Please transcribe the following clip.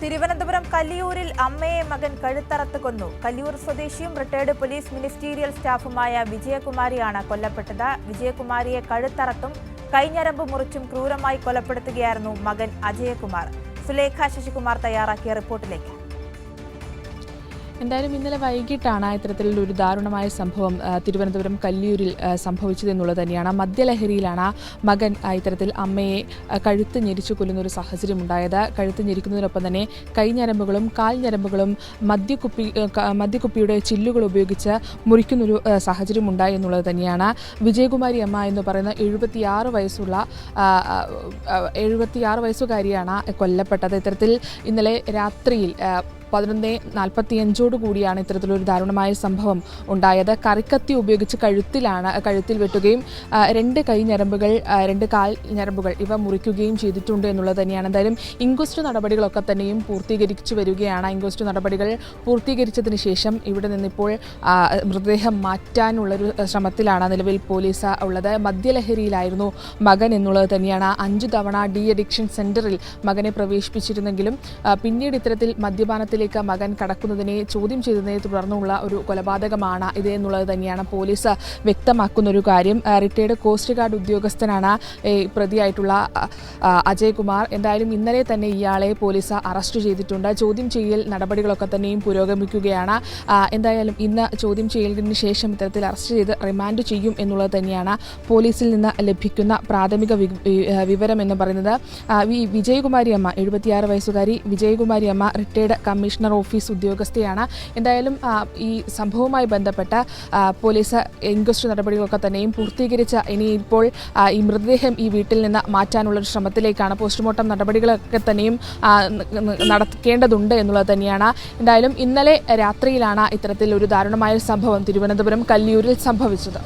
തിരുവനന്തപുരം കല്ലിയൂരിൽ അമ്മയെ മകൻ കഴുത്തറത്ത് കൊന്നു. കല്ലിയൂർ സ്വദേശിയും റിട്ടയർഡ് പോലീസ് മിനിസ്റ്റീരിയൽ സ്റ്റാഫുമായ വിജയകുമാരിയാണ് കൊല്ലപ്പെട്ടത്. വിജയകുമാരിയെ കഴുത്തറത്തും കൈഞ്ഞരമ്പ് മുറിച്ചും ക്രൂരമായി കൊലപ്പെടുത്തുകയായിരുന്നു മകൻ അജയകുമാർ. സുലേഖ ശശികുമാർ തയ്യാറാക്കിയ റിപ്പോർട്ടിലേക്ക്. എന്തായാലും ഇന്നലെ വൈകിട്ടാണ് ഇത്തരത്തിലുള്ള ഒരു ദാരുണമായ സംഭവം തിരുവനന്തപുരം കല്ലിയൂരിൽ സംഭവിച്ചതെന്നുള്ളത് തന്നെയാണ്. മദ്യലഹരിയിലാണ് മകൻ ഇത്തരത്തിൽ അമ്മയെ കഴുത്ത് ഞെരിച്ചു കൊല്ലുന്ന ഒരു സാഹചര്യം ഉണ്ടായത്. കഴുത്ത് ഞെരിക്കുന്നതിനൊപ്പം തന്നെ കൈഞ്ഞരമ്പുകളും കാൽഞ്ഞരമ്പുകളും മദ്യക്കുപ്പി ആ, ക- മദ്യക്കുപ്പിയുടെ ചില്ലുകൾ ഉപയോഗിച്ച് മുറിക്കുന്നൊരു സാഹചര്യം ഉണ്ടായി എന്നുള്ളത് തന്നെയാണ്. വിജയകുമാരി അമ്മ എന്ന് പറയുന്ന എഴുപത്തിയാറ് വയസ്സുള്ള എഴുപത്തിയാറ് വയസ്സുകാരിയാണ് കൊല്ലപ്പെട്ടത്. ഇത്തരത്തിൽ ഇന്നലെ രാത്രിയിൽ പതിനൊന്ന് നാൽപ്പത്തിയഞ്ചോട് കൂടിയാണ് ഇത്തരത്തിലൊരു ദാരുണമായ സംഭവം ഉണ്ടായത്. കറിക്കത്തി ഉപയോഗിച്ച് കഴുത്തിലാണ് കഴുത്തിൽ വെട്ടുകയും രണ്ട് കൈ ഞരമ്പുകൾ രണ്ട് കാൽ ഞരമ്പുകൾ ഇവ മുറിക്കുകയും ചെയ്തിട്ടുണ്ട് എന്നുള്ളത് തന്നെയാണ്. എന്തായാലും ഇൻക്വസ്റ്റ് നടപടികളൊക്കെ തന്നെയും പൂർത്തീകരിച്ചു വരികയാണ്. ഇൻക്വസ്റ്റ് നടപടികൾ പൂർത്തീകരിച്ചതിന് ശേഷം ഇവിടെ നിന്നിപ്പോൾ മൃതദേഹം മാറ്റാനുള്ളൊരു ശ്രമത്തിലാണ് നിലവിൽ പോലീസ് ഉള്ളത്. മദ്യലഹരിയിലായിരുന്നു മകൻ എന്നുള്ളത് തന്നെയാണ്. അഞ്ചു തവണ ഡി അഡിക്ഷൻ സെന്ററിൽ മകനെ പ്രവേശിപ്പിച്ചിരുന്നെങ്കിലും പിന്നീട് ഇത്തരത്തിൽ മദ്യപാനത്തിലേക്ക് മകൻ കടക്കുന്നതിനെ ചോദ്യം ചെയ്തതിനെ തുടർന്നുള്ള ഒരു കൊലപാതകമാണ് ഇത് എന്നുള്ളത് തന്നെയാണ് പോലീസ് വ്യക്തമാക്കുന്ന ഒരു കാര്യം റിട്ടയർഡ് കോസ്റ്റ് ഗാർഡ് ഉദ്യോഗസ്ഥനാണ് പ്രതിയായിട്ടുള്ള അജയ് കുമാർ എന്തായാലും ഇന്നലെ തന്നെ ഇയാളെ പോലീസ് അറസ്റ്റ് ചെയ്തിട്ടുണ്ട്. ചോദ്യം ചെയ്യൽ നടപടികളൊക്കെ തന്നെയും പുരോഗമിക്കുകയാണ്. എന്തായാലും ഇന്ന് ചോദ്യം ചെയ്യലിന് ശേഷം ഇത്തരത്തിൽ അറസ്റ്റ് ചെയ്ത് റിമാൻഡ് ചെയ്യും എന്നുള്ളത് തന്നെയാണ് പോലീസിൽ നിന്ന് ലഭിക്കുന്ന പ്രാഥമിക വിവരം എന്ന് പറയുന്നത്. വി വിജയകുമാരി അമ്മ എഴുപത്തിയാറ് വയസ്സുകാരി വിജയകുമാരി അമ്മ റിട്ടയർഡ് കമ്മീഷണർ ഓഫീസ് ഉദ്യോഗസ്ഥയാണ്. എന്തായാലും ഈ സംഭവവുമായി ബന്ധപ്പെട്ട പോലീസ് ഇൻക്വസ്റ്റ് നടപടികളൊക്കെ തന്നെയും പൂർത്തീകരിച്ച ഇനി ഇപ്പോൾ ഈ മൃതദേഹം ഈ വീട്ടിൽ നിന്ന് മാറ്റാനുള്ള ഒരു ശ്രമത്തിലേക്കാണ് പോസ്റ്റ്മോർട്ടം നടപടികളൊക്കെ തന്നെയും നടക്കേണ്ടതുണ്ട് എന്നുള്ളത് തന്നെയാണ്. എന്തായാലും ഇന്നലെ രാത്രിയിലാണ് ഇത്തരത്തിൽ ഒരു ദാരുണമായ സംഭവം തിരുവനന്തപുരം കല്ലിയൂരിൽ സംഭവിച്ചത്.